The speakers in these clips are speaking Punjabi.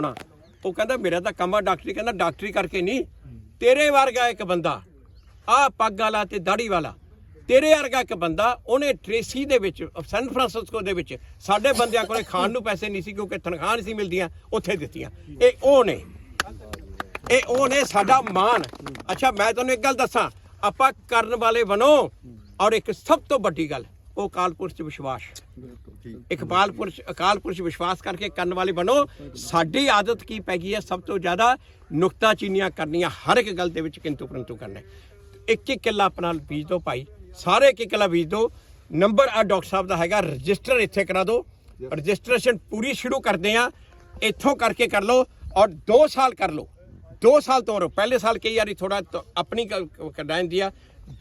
ਨਾ ਉਹ ਕਹਿੰਦਾ, ਮੇਰਾ ਤਾਂ ਕੰਮ ਆ ਡਾਕਟਰੀ, ਕਹਿੰਦਾ, ਡਾਕਟਰੀ ਕਰਕੇ ਨਹੀਂ ਤੇਰੇ ਵਰਗਾ ਇੱਕ ਬੰਦਾ, ਆ ਪੱਗ ਵਾਲਾ ਤੇ ਦਾੜੀ ਵਾਲਾ, ਤੇਰੇ ਵਰਗਾ ਇੱਕ ਬੰਦਾ, ਉਹਨੇ ਟ੍ਰੇਸੀ ਦੇ ਵਿੱਚ, ਸੈਨ ਫਰਾਂਸਿਸਕੋ ਦੇ ਵਿੱਚ, ਸਾਡੇ ਬੰਦਿਆਂ ਕੋਲੇ ਖਾਣ ਨੂੰ ਪੈਸੇ ਨਹੀਂ ਸੀ, ਕਿਉਂਕਿ ਤਨਖਾਹ ਨਹੀਂ ਸੀ ਮਿਲਦੀਆਂ, ਉੱਥੇ ਦਿੱਤੀਆਂ। ਇਹ ਉਹ ਨੇ। ਇਹ ਉਹ ਨੇ ਸਾਡਾ ਮਾਣ। ਅੱਛਾ, ਮੈਂ ਤੁਹਾਨੂੰ ਇੱਕ ਗੱਲ ਦੱਸਾਂ, ਆਪਾਂ ਕਰਨ ਵਾਲੇ ਬਣੋ, ਔਰ ਇੱਕ ਸਭ ਤੋਂ ਵੱਡੀ ਗੱਲ ਉਹ ਅਕਾਲ ਪੁਰਖ 'ਚ ਵਿਸ਼ਵਾਸ ਇੱਕ ਅਕਾਲ ਪੁਰਖ ਅਕਾਲ ਪੁਰਖ ਵਿਸ਼ਵਾਸ ਕਰਕੇ ਕਰਨ ਵਾਲੇ ਬਣੋ ਸਾਡੀ ਆਦਤ ਕੀ ਪੈ ਗਈ ਹੈ? ਸਭ ਤੋਂ ਜ਼ਿਆਦਾ ਨੁਕਤਾ ਚੀਨੀਆਂ ਕਰਨੀਆਂ ਹਰ ਇੱਕ ਗੱਲ ਦੇ ਵਿੱਚ ਕਿੰਤੂ ਪਰੰਤੂ ਕਰਨਾ ਇੱਕ ਇੱਕ ਕਿੱਲਾ ਆਪਣਾ ਬੀਜ ਦਿਓ ਭਾਈ ਸਾਰੇ ਇੱਕ ਕਿੱਲਾ ਬੀਜ ਦਿਓ। ਨੰਬਰ ਆ ਡਾਕਟਰ ਸਾਹਿਬ ਦਾ ਹੈਗਾ ਰਜਿਸਟਰ ਇੱਥੇ ਕਰਾ ਦਿਓ। ਰਜਿਸਟ੍ਰੇਸ਼ਨ ਪੂਰੀ ਸ਼ੁਰੂ ਕਰਦੇ ਆ ਇੱਥੋਂ ਕਰਕੇ ਕਰ ਲਓ ਔਰ 2 ਸਾਲ ਕਰ ਲਓ। 2 ਸਾਲ ਤੋਂ ਪਹਿਲੇ ਸਾਲ ਕਈ ਵਾਰੀ ਥੋੜਾ ਆਪਣੀ ਕਢਾਇਨ ਦਿਆ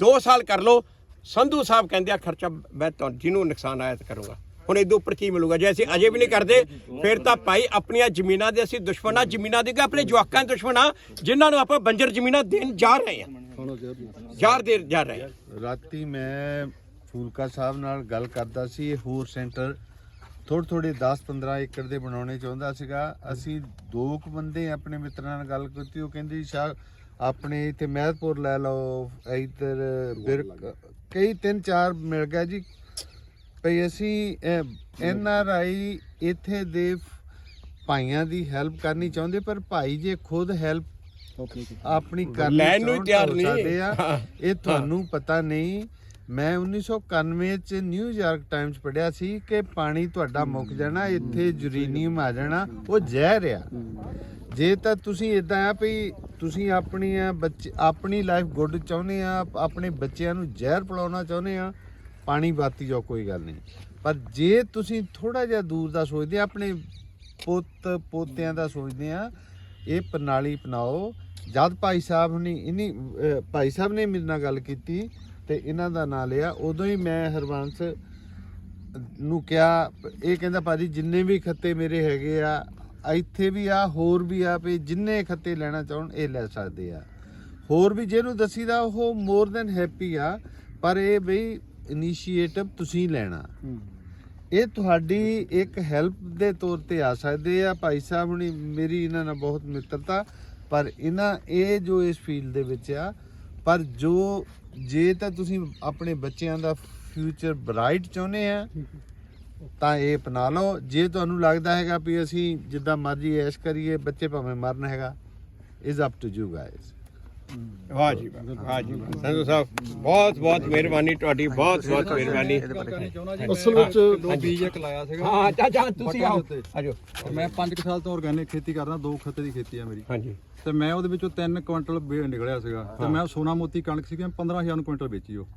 2 ਸਾਲ ਕਰ ਲਓ ਸੰਧੂ ਸਾਹਿਬ ਕਹਿੰਦੇ ਆ, ਖਰਚਾ ਮੈਂ ਤੁਹਾਨੂੰ ਜਿਹਨੂੰ ਨੁਕਸਾਨ ਆਇਆ ਤਾਂ ਕਰੂੰਗਾ। ਹੁਣ ਇਹਦੇ ਉੱਪਰ ਕੀ ਮਿਲੂਗਾ? ਜੇ ਅਸੀਂ ਅਜੇ ਵੀ ਨਹੀਂ ਕਰਦੇ, ਫਿਰ ਤਾਂ ਭਾਈ ਆਪਣੀਆਂ ਜ਼ਮੀਨਾਂ ਦੇ ਅਸੀਂ ਦੁਸ਼ਮਣਾਂ ਜ਼ਮੀਨਾਂ ਦੇ ਕਿ ਆਪਣੇ ਜਵਾਕਾਂ ਦੇ ਦੁਸ਼ਮਣਾਂ ਜਿਨ੍ਹਾਂ ਨੂੰ ਆਪਾਂ ਬੰਜਰ ਜ਼ਮੀਨਾਂ ਦੇਣ ਜਾ ਰਹੇ ਹਾਂ। ਯਾਰ ਦੇ, ਜਾ ਰਹੇ ਹਾਂ। ਰਾਤੀ ਮੈਂ ਫੂਲਕਾ ਸਾਹਿਬ ਨਾਲ ਗੱਲ ਕਰਦਾ ਸੀ, ਇਹ ਹੋਰ ਸੈਂਟਰ ਥੋੜੇ ਥੋੜੇ 10 15 ਏਕੜ ਦੇ ਬਣਾਉਣੇ ਚਾਹੁੰਦਾ ਸੀਗਾ। ਅਸੀਂ ਦੋ ਕੁ ਬੰਦੇ ਆਪਣੇ ਮਿੱਤਰਾਂ ਨਾਲ ਗੱਲ ਕੀਤੀ, ਉਹ ਕਹਿੰਦੇ ਸ਼ਾਹ, ਆਪਣੇ ਇੱਥੇ ਮਹਿਤਪੁਰ ਲੈ ਲਓ, ਇੱਧਰ ਬਿਰਕ ਕਈ ਤਿੰਨ ਚਾਰ ਮਿਲ ਗਿਆ ਜੀ। ਭਈ ਅਸੀਂ ਐਨ ਆਰ ਆਈ ਇੱਥੇ ਦੇ ਭਾਈਆਂ ਦੀ ਹੈਲਪ ਕਰਨੀ ਚਾਹੁੰਦੇ ਪਰ ਭਾਈ ਜੇ ਖੁਦ ਹੈਲਪ ਆਪਣੀ ਕਰਨੀ ਲੈਣ ਨੂੰ ਤਿਆਰ ਨਹੀਂ। ਇਹ ਤੁਹਾਨੂੰ ਪਤਾ ਨਹੀਂ ਮੈਂ 1991 ਚ ਨਿਊਯਾਰਕ ਟਾਈਮਸ ਪੜਿਆ ਸੀ ਕਿ ਪਾਣੀ ਤੁਹਾਡਾ ਮੁੱਕ ਜਾਣਾ, ਇੱਥੇ ਯੂਰੇਨੀਅਮ ਆ ਜਾਣਾ, ਉਹ ਜ਼ਹਿਰ ਆ। ਜੇ ਤਾਂ ਤੁਸੀਂ ਇਦਾਂ ਆ ਵੀ ਤੁਸੀਂ ਆਪਣੀਆਂ ਬੱਚੇ, ਆਪਣੀ ਲਾਈਫ ਗੁੱਡ ਚਾਹੁੰਦੇ ਆ ਆਪਣੇ ਬੱਚਿਆਂ ਨੂੰ ਜ਼ਹਿਰ ਪਿਲਾਉਣਾ ਚਾਹੁੰਦੇ ਆ, ਪਾਣੀ ਬਾਤੀ ਜਾਓ, ਕੋਈ ਗੱਲ ਨਹੀਂ। ਪਰ ਜੇ ਤੁਸੀਂ ਥੋੜਾ ਜਿਹਾ ਦੂਰ ਦਾ ਸੋਚਦੇ ਆ, ਆਪਣੇ ਪੁੱਤ, ਪੋਤਿਆਂ ਦਾ ਸੋਚਦੇ ਆ, ਇਹ ਪ੍ਰਣਾਲੀ ਅਪਣਾਓ। ਜਦ ਭਾਈ ਸਾਹਿਬ ਨੇ ਇਨੀ ਭਾਈ ਸਾਹਿਬ ਨੇ ਮੇਰੇ ਨਾਲ ਗੱਲ ਕੀਤੀ ਤੇ ਇਹਨਾਂ ਦਾ ਨਾਂ ਲਿਆ। ਉਦੋਂ ਹੀ ਮੈਂ ਹਰਵੰਸ ਨੂੰ ਕਿਹਾ ਇਹ ਕਹਿੰਦਾ ਭਾਜੀ ਜਿੰਨੇ ਵੀ ਖੱਤੇ ਮੇਰੇ ਹੈਗੇ ਆ ਇੱਥੇ ਵੀ ਆ ਹੋਰ ਵੀ ਆ ਵੀ ਜਿੰਨੇ ਖੱਤੇ ਲੈਣਾ ਚਾਹਣ ਇਹ ਲੈ ਸਕਦੇ ਆ। ਹੋਰ ਵੀ ਜਿਹਨੂੰ ਦਸੀਦਾ ਉਹ ਮੋਰ ਦੈਨ ਹੈਪੀ ਆ ਪਰ ਇਹ ਬਈ ਇਨੀਸ਼ੀਏਟਿਵ ਤੁਸੀਂ ਲੈਣਾ। ਇਹ ਤੁਹਾਡੀ ਇੱਕ ਹੈਲਪ ਦੇ ਤੌਰ ਤੇ ਆ ਸਕਦੇ ਆ। ਭਾਈ ਸਾਹਿਬ ਨੇ ਮੇਰੀ ਇਹਨਾਂ ਨਾਲ ਬਹੁਤ ਮਿੱਤਰਤਾ ਪਰ ਇਹਨਾਂ ਇਹ ਜੋ ਇਸ ਫੀਲਡ ਦੇ ਵਿੱਚ ਆ ਪਰ ਜੋ, ਜੇ ਤਾਂ ਤੁਸੀਂ ਆਪਣੇ ਬੱਚਿਆਂ ਦਾ ਫਿਊਚਰ ਬ੍ਰਾਈਟ ਚਾਹੁੰਦੇ ਆ, ਤਾਂ ਇਹ ਅਪਣਾ ਲਓ। ਜੇ ਤੁਹਾਨੂੰ ਲੱਗਦਾ ਹੈਗਾ ਵੀ ਅਸੀਂ ਜਿੱਦਾਂ ਮਰਜ਼ੀ ਐਸ਼ ਕਰੀਏ, ਬੱਚੇ ਭਾਵੇਂ ਮਰਨ ਹੈਗਾ is up to you guys ਵਾਹ ਜੀ ਵਾਹ, ਵਾਹ ਜੀ। ਸੰਧੂ ਸਾਹਿਬ ਬਹੁਤ ਬਹੁਤ ਮਿਹਰਬਾਨੀ ਤੁਹਾਡੀ ਬਹੁਤ ਬਹੁਤ ਮਿਹਰਬਾਨੀ। ਅਸਲ ਵਿੱਚ ਦੋ ਬੀਜ ਇੱਕ ਲਾਇਆ ਸੀਗਾ। ਹਾਂ ਚਾਚਾ ਤੁਸੀਂ ਆਓ। ਆਜੋ। ਮੈਂ 5 ਸਾਲ ਤੋਂ ਆਰਗੈਨਿਕ ਖੇਤੀ ਕਰਦਾ ਦੋ ਖੱਤੇ ਦੀ ਖੇਤੀ ਆ ਮੇਰੀ। ਹਾਂਜੀ। ਤੇ ਮੈਂ ਉਹਦੇ ਵਿੱਚੋਂ 3 ਕੁਇੰਟਲ ਨਿਕਲਿਆ ਸੀਗਾ। ਤੇ ਮੈਂ ਸੋਨਾ ਮੋਤੀ ਕਣਕ ਸੀਗੀ ਮੈਂ 15000 ਨੂੰ ਕੁਇੰਟਲ ਵੇਚੀ ਉਹ।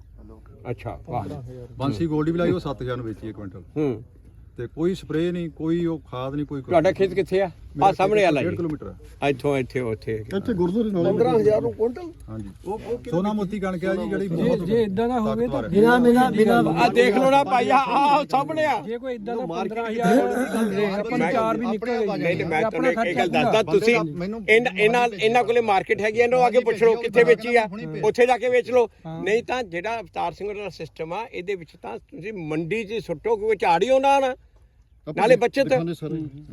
ਅੱਛਾ ਵਾਹ। ਬੰਸੀ ਗੋਲਡੀ ਵੀ ਲਾਈ ਉਹ 7000 ਨੂੰ ਵੇਚੀ ਇਹ ਕੁਇੰਟਲ। ਹੂੰ। ਤੇ ਕੋਈ ਸਪਰੇਅ ਨਹੀਂ ਕੋਈ ਉਹ ਖਾਦ ਨਹੀਂ ਕੋਈ ਕੁਛ ਤੁਹਾਡਾ। ਖੇਤ ਕਿੱਥੇ ਆ? ਮੇਰਾ ਆ ਸਾਹਮਣੇ ਵਾਲਾ ਡੇਢ ਜੀ ਕਿਲੋਮੀਟਰ ਆ। ਇੱਥੋਂ ਇੱਥੇ ਉੱਥੇ ਇੱਥੇ ਗੁਰਦੁਆਰੇ ਨਾਲ 15000 ਨੂੰ ਕੁਇੰਟਲ? ਹਾਂਜੀ। ਸੋਨਾ ਮੋਤੀ ਕਣਕ ਆ ਜੀ ਜਿਹੜੀ ਬਹੁਤ ਜੇ ਇਦਾਂ ਦਾ ਹੋਵੇ ਤਾਂ ਬਿਨਾ ਬਿਨਾ ਬਿਨਾ ਆ ਦੇਖ ਲਓ ਨਾ ਭਾਈ ਆ ਆ ਸਾਹਮਣੇ ਆ। ਜੇ ਕੋਈ ਇਦਾਂ ਦਾ 15000 ਆਪਾਂ ਨੂੰ ਚਾਰ ਵੀ ਨਿਕਲ ਨਹੀਂ ਨਹੀਂ ਮੈਂ ਤੁਹਾਨੂੰ ਇੱਕ ਗੱਲ ਦੱਸਦਾ। ਤੁਸੀਂ ਇਹਨਾਂ ਇਹਨਾਂ ਇਹਨਾਂ ਕੋਲੇ ਮਾਰਕੀਟ ਹੈਗੀ ਹੈ, ਇਹਨੂੰ ਅੱਗੇ ਪੁੱਛ ਲਓ ਕਿੱਥੇ ਵੇਚੀ ਆ। ਉੱਥੇ ਜਾ ਕੇ ਵੇਚ ਲਓ। ਨਹੀਂ ਤਾਂ ਜਿਹੜਾ ਅਵਤਾਰ ਸਿੰਘ ਦਾ ਸਿਸਟਮ ਆ ਇਹਦੇ ਵਿੱਚ ਤਾਂ ਤੁਸੀਂ ਮੰਡੀ 'ਚ ਸੁੱਟੋ ਕਿਉਂਕਿ ਝਾੜੀ ਆਉਣਾ ਨਾ। ਨਾਲੇ ਬੱਚਤ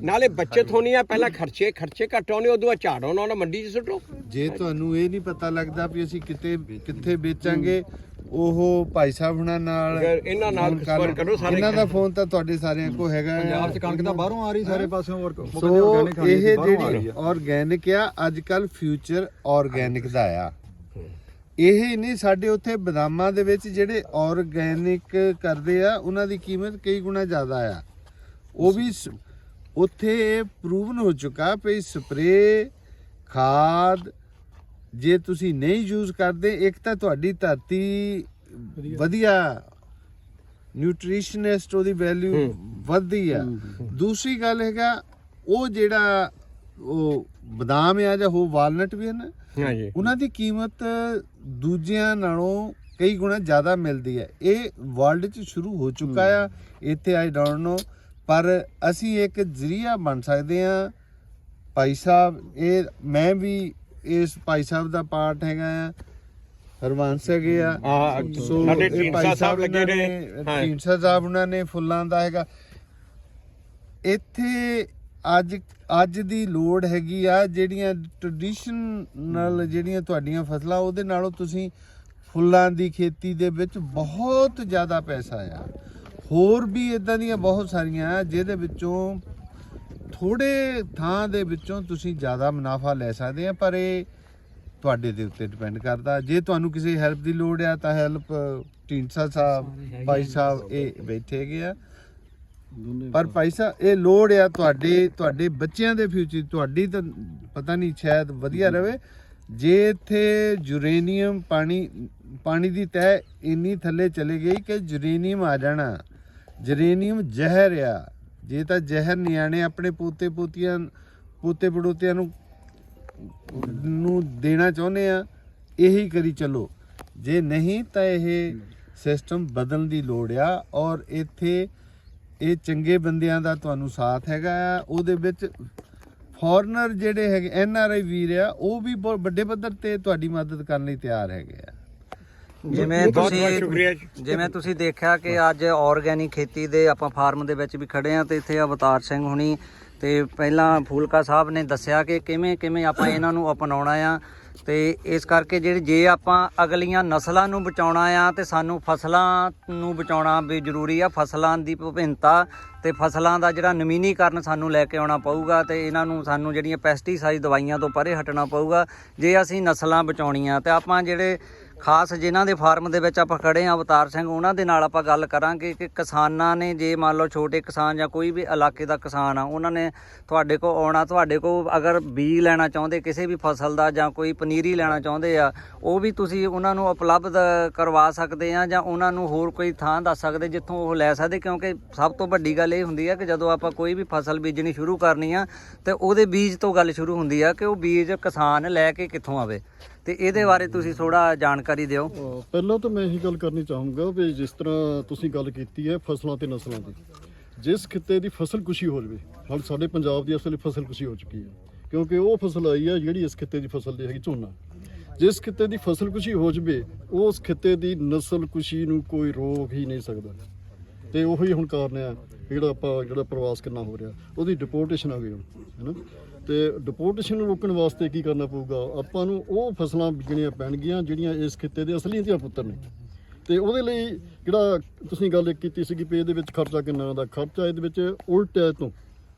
ਨਾਲੇ ਬੱਚਤ ਹੋਣੀ ਆ ਪਹਿਲਾਂ ਖਰਚੇ ਖਰਚੇ ਘੱਟ ਆਉਣੇ ਉਦੋਂ ਝਾੜ ਆਉਣਾ ਉਹਨਾਂ ਮੰਡੀ 'ਚ ਸੁੱਟੋ। ਜੇ ਤੁਹਾਨੂੰ ਇਹ ਨਹੀਂ ਪਤਾ ਲੱਗਦਾ ਵੀ ਅਸੀਂ ਕਿਤੇ ਕਿੱਥੇ ਵੇਚਾਂਗੇ ਉਹ ਭਾਈ ਸਾਹਿਬ ਹੁਣਾਂ ਨਾਲ ਇਹਨਾਂ ਨਾਲ ਸੰਪਰਕ ਕਰੋ ਸਾਰੇ ਇਹਨਾਂ ਦਾ ਫੋਨ ਤਾਂ ਤੁਹਾਡੇ ਸਾਰਿਆਂ ਕੋਲ ਹੈਗਾ। ਪੰਜਾਬ ਚ ਕਣਕ ਤਾਂ ਬਾਹਰੋਂ ਆ ਰਹੀ ਸਾਰੇ ਪਾਸਿਓਂ ਔਰ ਸੋ ਇਹ ਜਿਹੜੀ ਆਰਗੈਨਿਕ ਆ। ਅੱਜ ਕੱਲ ਫਿਊਚਰ ਆਰਗੈਨਿਕ ਦਾ ਆ। ਇਹ ਹੀ ਨਹੀਂ ਸਾਡੇ ਉੱਥੇ ਬਦਾਮਾਂ ਦੇ ਵਿੱਚ ਜਿਹੜੇ ਆਰਗੈਨਿਕ ਕਰਦੇ ਆ ਉਹਨਾਂ ਦੀ ਕੀਮਤ ਕਈ ਗੁਣਾ ਜ਼ਿਆਦਾ ਆ। ਉਹ ਵੀ ਉੱਥੇ ਪ੍ਰੂਵਨ ਹੋ ਚੁੱਕਾ ਵੀ ਸਪਰੇ ਖਾਦ ਜੇ ਤੁਸੀਂ ਨਹੀਂ ਯੂਜ਼ ਕਰਦੇ ਇੱਕ ਤਾਂ ਤੁਹਾਡੀ ਧਰਤੀ ਵਧੀਆ। ਨਿਊਟ੍ਰੀਸ਼ਨਿਸਟ ਉਹਦੀ ਵੈਲਿਊ ਵੱਧਦੀ ਆ। ਦੂਸਰੀ ਗੱਲ ਹੈਗਾ ਉਹ ਜਿਹੜਾ ਉਹ ਬਦਾਮ ਆ ਜਾਂ ਉਹ ਵਾਲਨਟ ਵੀ ਹਨ ਹਾਂਜੀ। ਉਹਨਾਂ ਦੀ ਕੀਮਤ ਦੂਜਿਆਂ ਨਾਲੋਂ ਕਈ ਗੁਣਾ ਜ਼ਿਆਦਾ ਮਿਲਦੀ ਹੈ। ਇਹ ਵਰਲਡ 'ਚ ਸ਼ੁਰੂ ਹੋ ਚੁੱਕਾ ਆ। ਇੱਥੇ ਆਈ ਡੋਨਟ ਨੋ ਪਰ ਅਸੀਂ ਇੱਕ ਜ਼ਰੀਆ ਬਣ ਸਕਦੇ ਆ ਭਾਈ ਸਾਹਿਬ ਇਹ ਮੈਂ ਵੀ ਇਸ ਭਾਈ ਸਾਹਿਬ ਦਾ ਪਾਰਟ ਹੈਗਾ ਆ। ਹਰਵੰਸ ਹੈਗੇ ਆ। ਸੋ ਸਾਡੇ ਭਾਈ ਸਾਹਿਬ ਲੱਗੇ ਨੇ। ਢੀਂਡਸਾ ਸਾਹਿਬ ਉਹਨਾਂ ਨੇ ਫੁੱਲਾਂ ਦਾ ਹੈਗਾ। ਇੱਥੇ ਅੱਜ ਅੱਜ ਦੀ ਲੋੜ ਹੈਗੀ ਆ ਜਿਹੜੀਆਂ ਟ੍ਰੈਡੀਸ਼ਨਲ ਜਿਹੜੀਆਂ ਤੁਹਾਡੀਆਂ ਫਸਲਾਂ ਉਹਦੇ ਨਾਲੋਂ ਤੁਸੀਂ ਫੁੱਲਾਂ ਦੀ ਖੇਤੀ ਦੇ ਵਿੱਚ ਬਹੁਤ ਜ਼ਿਆਦਾ ਪੈਸਾ ਆ। ਹੋਰ ਵੀ ਇਦਾਂ ਦੀਆਂ ਬਹੁਤ ਸਾਰੀਆਂ ਜਿਹਦੇ ਵਿੱਚੋਂ ਥੋੜੇ ਥਾਂ ਦੇ ਵਿੱਚੋਂ ਤੁਸੀਂ ਜ਼ਿਆਦਾ ਮੁਨਾਫਾ ਲੈ ਸਕਦੇ ਆ ਪਰ ਇਹ ਤੁਹਾਡੇ ਦੇ ਉੱਤੇ ਡਿਪੈਂਡ ਕਰਦਾ। ਜੇ ਤੁਹਾਨੂੰ ਕਿਸੇ ਹੈਲਪ ਦੀ ਲੋੜ ਆ ਤਾਂ ਹੈਲਪ ਢੀਂਡਸਾ ਸਾਹਿਬ ਭਾਈ ਸਾਹਿਬ ਇਹ ਬੈਠੇ ਹੈਗੇ ਆ। ਪਰ ਭਾਈ ਸਾਹਿਬ ਇਹ ਲੋੜ ਆ ਤੁਹਾਡੇ ਤੁਹਾਡੇ ਬੱਚਿਆਂ ਦੇ ਫਿਊਚਰ ਤੁਹਾਡੀ ਤਾਂ ਪਤਾ ਨਹੀਂ ਸ਼ਾਇਦ ਵਧੀਆ ਰਵੇ। ਜੇ ਇੱਥੇ ਯੂਰੇਨੀਅਮ ਪਾਣੀ ਪਾਣੀ ਦੀ ਤਹਿ ਇੰਨੀ ਥੱਲੇ ਚਲੇ ਗਈ ਕਿ ਯੂਰੇਨੀਅਮ ਆ ਜਾਣਾ। ਜਰੇਨੀਅਮ ਜ਼ਹਿਰ ਆ। ਜੇ ਤਾਂ ਜ਼ਹਿਰ ਨਿਆਣੇ ਆਪਣੇ ਪੋਤੇ ਪੋਤੀਆਂ ਪੋਤੇ ਪੜੋਤਿਆਂ ਨੂੰ ਨੂੰ ਦੇਣਾ ਚਾਹੁੰਦੇ ਆ, ਇਹੀ ਕਰੀ ਚੱਲੋ। ਜੇ ਨਹੀਂ ਤਾਂ ਇਹ ਸਿਸਟਮ ਬਦਲਣ ਦੀ ਲੋੜ ਆ ਔਰ ਇੱਥੇ ਇਹ ਚੰਗੇ ਬੰਦਿਆਂ ਦਾ ਤੁਹਾਨੂੰ ਸਾਥ ਹੈਗਾ ਆ। ਉਹਦੇ ਵਿੱਚ ਫੋਰਨਰ ਜਿਹੜੇ ਹੈਗੇ, ਐਨ ਆਰ ਆਈ ਵੀਰ ਆ, ਉਹ ਵੀ ਬਹੁਤ ਵੱਡੇ ਪੱਧਰ ਤੇ ਤੁਹਾਡੀ ਮਦਦ ਕਰਨ ਲਈ ਤਿਆਰ ਹੈਗੇ ਆ। ਜਿਵੇਂ ਤੁਸੀਂ ਜਿਵੇਂ ਤੁਸੀਂ ਦੇਖਿਆ ਕਿ ਅੱਜ ਆਰਗੈਨਿਕ ਖੇਤੀ ਦੇ ਆਪਾਂ ਫਾਰਮ ਦੇ ਵਿੱਚ ਵੀ ਖੜੇ ਆ ਤੇ ਇੱਥੇ ਅਵਤਾਰ ਸਿੰਘ ਹੁਣੀ ਤੇ ਪਹਿਲਾਂ ਫੂਲਕਾ ਸਾਹਿਬ ਨੇ ਦੱਸਿਆ ਕਿ ਕਿਵੇਂ ਕਿਵੇਂ ਆਪਾਂ ਇਹਨਾਂ ਨੂੰ ਅਪਣਾਉਣਾ ਆ ਤੇ ਇਸ ਕਰਕੇ ਜਿਹੜੇ ਜੇ ਆਪਾਂ ਅਗਲੀਆਂ ਨਸਲਾਂ ਨੂੰ ਬਚਾਉਣਾ ਆ ਤੇ ਸਾਨੂੰ ਫਸਲਾਂ ਨੂੰ ਬਚਾਉਣਾ ਵੀ ਜ਼ਰੂਰੀ ਆ ਫਸਲਾਂ ਦੀ ਵਿਭਿੰਨਤਾ ਤੇ ਫਸਲਾਂ ਦਾ ਜਿਹੜਾ ਨਵੀਨੀਕਰਨ ਸਾਨੂੰ ਲੈ ਕੇ ਆਉਣਾ ਪਊਗਾ ਤੇ ਇਹਨਾਂ ਨੂੰ ਸਾਨੂੰ ਜਿਹੜੀਆਂ ਪੈਸਟੀਸਾਈਡ ਦਵਾਈਆਂ ਤੋਂ ਪਰੇ ਹਟਣਾ ਪਊਗਾ ਜੇ ਅਸੀਂ ਨਸਲਾਂ ਬਚਾਉਣੀਆਂ ਤੇ ਆਪਾਂ ਜਿਹੜੇ ਖਾਸ ਜਿਨ੍ਹਾਂ ਦੇ ਫਾਰਮ ਦੇ ਵਿੱਚ ਆਪਾਂ ਖੜੇ ਆ ਅਵਤਾਰ ਸਿੰਘ, ਉਹਨਾਂ ਦੇ ਨਾਲ ਆਪਾਂ ਗੱਲ ਕਰਾਂਗੇ ਕਿ ਕਿਸਾਨਾਂ ਨੇ, ਜੇ ਮੰਨ ਲਓ ਛੋਟੇ ਕਿਸਾਨ ਜਾਂ ਕੋਈ ਵੀ ਇਲਾਕੇ ਦਾ ਕਿਸਾਨ ਆ, ਉਹਨਾਂ ਨੇ ਤੁਹਾਡੇ ਕੋਲ ਆਉਣਾ, ਤੁਹਾਡੇ ਕੋਲ ਅਗਰ ਬੀਜ ਲੈਣਾ ਚਾਹੁੰਦੇ, ਕਿਸੇ ਵੀ ਫਸਲ ਦਾ ਜਾਂ ਕੋਈ ਪਨੀਰੀ ਲੈਣਾ ਚਾਹੁੰਦੇ ਆ, ਉਹ ਵੀ ਤੁਸੀਂ ਉਹਨਾਂ ਨੂੰ ਉਪਲਬਧ ਕਰਵਾ ਸਕਦੇ ਆ ਜਾਂ ਉਹਨਾਂ ਨੂੰ ਹੋਰ ਕੋਈ ਥਾਂ ਦੱਸ ਸਕਦੇ ਜਿੱਥੋਂ ਉਹ ਲੈ ਸਕਦੇ? ਕਿਉਂਕਿ ਸਭ ਤੋਂ ਵੱਡੀ ਗੱਲ ਇਹ ਹੁੰਦੀ ਆ ਕਿ ਜਦੋਂ ਆਪਾਂ ਕੋਈ ਵੀ ਫਸਲ ਬੀਜਣੀ ਸ਼ੁਰੂ ਕਰਨੀ ਆ, ਤੇ ਉਹਦੇ ਬੀਜ ਤੋਂ ਗੱਲ ਸ਼ੁਰੂ ਹੁੰਦੀ ਆ ਕਿ ਉਹ ਬੀਜ ਕਿਸਾਨ ਲੈ ਕੇ ਕਿੱਥੋਂ ਆਵੇ। ਤੇ ਇਹਦੇ ਬਾਰੇ ਤੁਸੀਂ ਥੋੜਾ ਜਾਣਕਾਰੀ ਦਿਓ। ਅਹ ਪਹਿਲਾਂ ਤਾਂ ਮੈਂ ਇਹੀ ਗੱਲ ਕਰਨੀ ਚਾਹੂੰਗਾ ਵੀ ਜਿਸ ਤਰ੍ਹਾਂ ਤੁਸੀਂ ਗੱਲ ਕੀਤੀ ਹੈ ਫਸਲਾਂ ਤੇ ਨਸਲਾਂ ਦੀ, ਜਿਸ ਖਿੱਤੇ ਦੀ ਫਸਲ ਕੁਸ਼ੀ ਹੋ ਜਵੇ ਹੁਣ ਸਾਡੇ ਪੰਜਾਬ ਦੀ ਅਸਲ ਫਸਲ ਕੁਸ਼ੀ ਹੋ ਚੁੱਕੀ ਹੈ, ਕਿਉਂਕਿ ਉਹ ਫਸਲ ਆਈ ਹੈ ਜਿਹੜੀ ਇਸ ਖਿੱਤੇ ਦੀ ਫਸਲ ਦੀ ਹੈਗੀ ਝੋਨਾ। ਜਿਸ ਖਿੱਤੇ ਦੀ ਫਸਲ ਕੁਸ਼ੀ ਹੋ ਜਵੇ, ਉਸ ਖਿੱਤੇ ਦੀ ਨਸਲ ਕੁਸ਼ੀ ਨੂੰ ਕੋਈ ਰੋਕ ਹੀ ਨਹੀਂ ਸਕਦਾ। ਤੇ ਉਹੀ ਹੁਣ ਕਾਰਨ ਆ ਜਿਹੜਾ ਆਪਾਂ, ਜਿਹੜਾ ਪ੍ਰਵਾਸ ਕਿੰਨਾ ਹੋ ਰਿਹਾ, ਉਹਦੀ ਡਿਪੋਰਟੇਸ਼ਨ ਆ ਗਈ ਹੁਣ ਹੈਨਾ ਤੇ ਡਿਪੋਰਟੇਸ਼ਨ ਨੂੰ ਰੋਕਣ ਵਾਸਤੇ ਕੀ ਕਰਨਾ ਪਊਗਾ? ਆਪਾਂ ਨੂੰ ਉਹ ਫਸਲਾਂ ਬੀਜਣੀਆਂ ਪੈਣਗੀਆਂ ਜਿਹੜੀਆਂ ਇਸ ਖਿੱਤੇ ਦੇ ਅਸਲੀ ਧੀਆਂ ਪੁੱਤਰ ਨੇ। ਤੇ ਉਹਦੇ ਲਈ ਜਿਹੜਾ ਤੁਸੀਂ ਗੱਲ ਕੀਤੀ ਸੀਗੀ ਵੀ ਇਹਦੇ ਵਿੱਚ ਖਰਚਾ ਕਿੰਨਾ ਦਾ ਖਰਚਾ ਇਹਦੇ ਵਿੱਚ ਉਲਟ ਹੈ ਤੋਂ।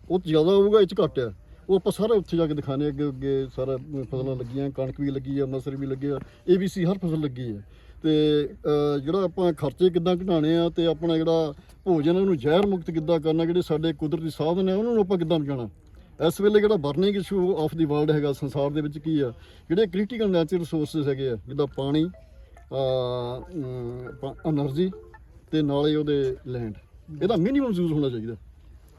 ਉਹ ਜ਼ਿਆਦਾ ਹੋਊਗਾ, ਇਹ ਚ ਘੱਟ ਹੈ। ਉਹ ਆਪਾਂ ਸਾਰਾ ਉੱਥੇ ਜਾ ਕੇ ਦਿਖਾਣੇ ਅੱਗੇ ਅੱਗੇ ਸਾਰਾ ਫਸਲਾਂ ਲੱਗੀਆਂ, ਕਣਕ ਵੀ ਲੱਗੀ ਆ, ਮਸਰ ਵੀ ਲੱਗੇ ਆ ਏਬੀਸੀ ਹਰ ਫਸਲ ਲੱਗੀ ਹੈ ਤੇ ਜਿਹੜਾ ਆਪਾਂ ਖਰਚੇ ਕਿੱਦਾਂ ਘਟਾਣੇ ਆ ਤੇ ਆਪਣਾ ਜਿਹੜਾ ਭੋਜਨ ਉਹਨੂੰ ਜ਼ਹਿਰ ਮੁਕਤ ਕਿੱਦਾਂ ਕਰਨਾ, ਜਿਹੜੇ ਸਾਡੇ ਕੁਦਰਤੀ ਸਾਧਨ ਆ, ਉਹਨਾਂ ਨੂੰ ਆਪਾਂ ਕਿੱਦਾਂ ਬਚਾਉਣਾ? ਇਸ ਵੇਲੇ ਜਿਹੜਾ burning issue of the world ਹੈਗਾ ਸੰਸਾਰ ਦੇ ਵਿੱਚ ਕੀ ਆ? ਜਿਹੜੇ ਕ੍ਰਿਟੀਕਲ ਨੈਚੁਰਲ ਰਿਸੋਰਸਸ ਹੈਗੇ ਆ, ਜਿੱਦਾਂ ਪਾਣੀ ਆ એનર્ਜੀ ਤੇ ਨਾਲੇ ਉਹਦੇ ਲੈਂਡ ਇਹਦਾ ਮਿਨੀਮਮ ਯੂਜ਼ ਹੋਣਾ ਚਾਹੀਦਾ।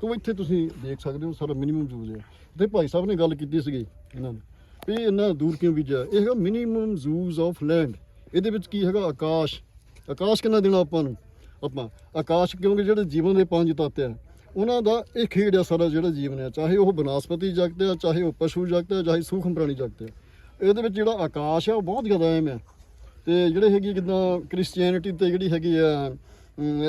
ਤੋਂ ਇੱਥੇ ਤੁਸੀਂ ਦੇਖ ਸਕਦੇ ਹੋ, ਸਾਰਾ ਮਿਨੀਮਮ ਯੂਜ਼ ਹੈ ਤੇ ਭਾਈ ਸਾਹਿਬ ਨੇ ਗੱਲ ਕੀਤੀ ਸੀਗੀ ਇਹਨਾਂ ਨੇ ਵੀ ਇਹਨਾਂ ਦੂਰ ਕਿਉਂ ਬੀਜਿਆ? ਇਹ ਹੈਗਾ ਮਿਨੀਮਮ ਯੂਜ਼ ਆਫ ਲੈਂਡ ਇਹਦੇ ਵਿੱਚ ਕੀ ਹੈਗਾ? ਆਕਾਸ਼। ਆਕਾਸ਼ ਕਿੰਨਾ ਦੇਣਾ ਆਪਾਂ ਨੂੰ? ਆਪਾਂ। ਆਕਾਸ਼ ਕਿਉਂਕਿ ਜਿਹੜੇ ਜੀਵਨ ਦੇ ਪੰਜ ਤੱਤ ਆ ਉਹਨਾਂ ਦਾ ਇਹ ਖੇਡ ਆ ਸਾਰਾ ਜਿਹੜਾ ਜੀਵਨ ਹੈ ਚਾਹੇ ਉਹ ਬਨਸਪਤੀ ਜਗਤ ਆ, ਚਾਹੇ ਉਹ ਪਸ਼ੂ ਜਗਤ ਆ, ਚਾਹੇ ਸੂਖਮ ਪ੍ਰਾਣੀ ਜਗਤ ਆ। ਇਹਦੇ ਵਿੱਚ ਜਿਹੜਾ ਆਕਾਸ਼ ਆ, ਉਹ ਬਹੁਤ ਜ਼ਿਆਦਾ ਅਹਿਮ ਆ। ਤੇ ਜਿਹੜੇ ਹੈਗੀ ਜਿੱਦਾਂ ਕ੍ਰਿਸਚੀਅਨਿਟੀ ਤੇ ਜਿਹੜੀ ਹੈਗੀ ਆ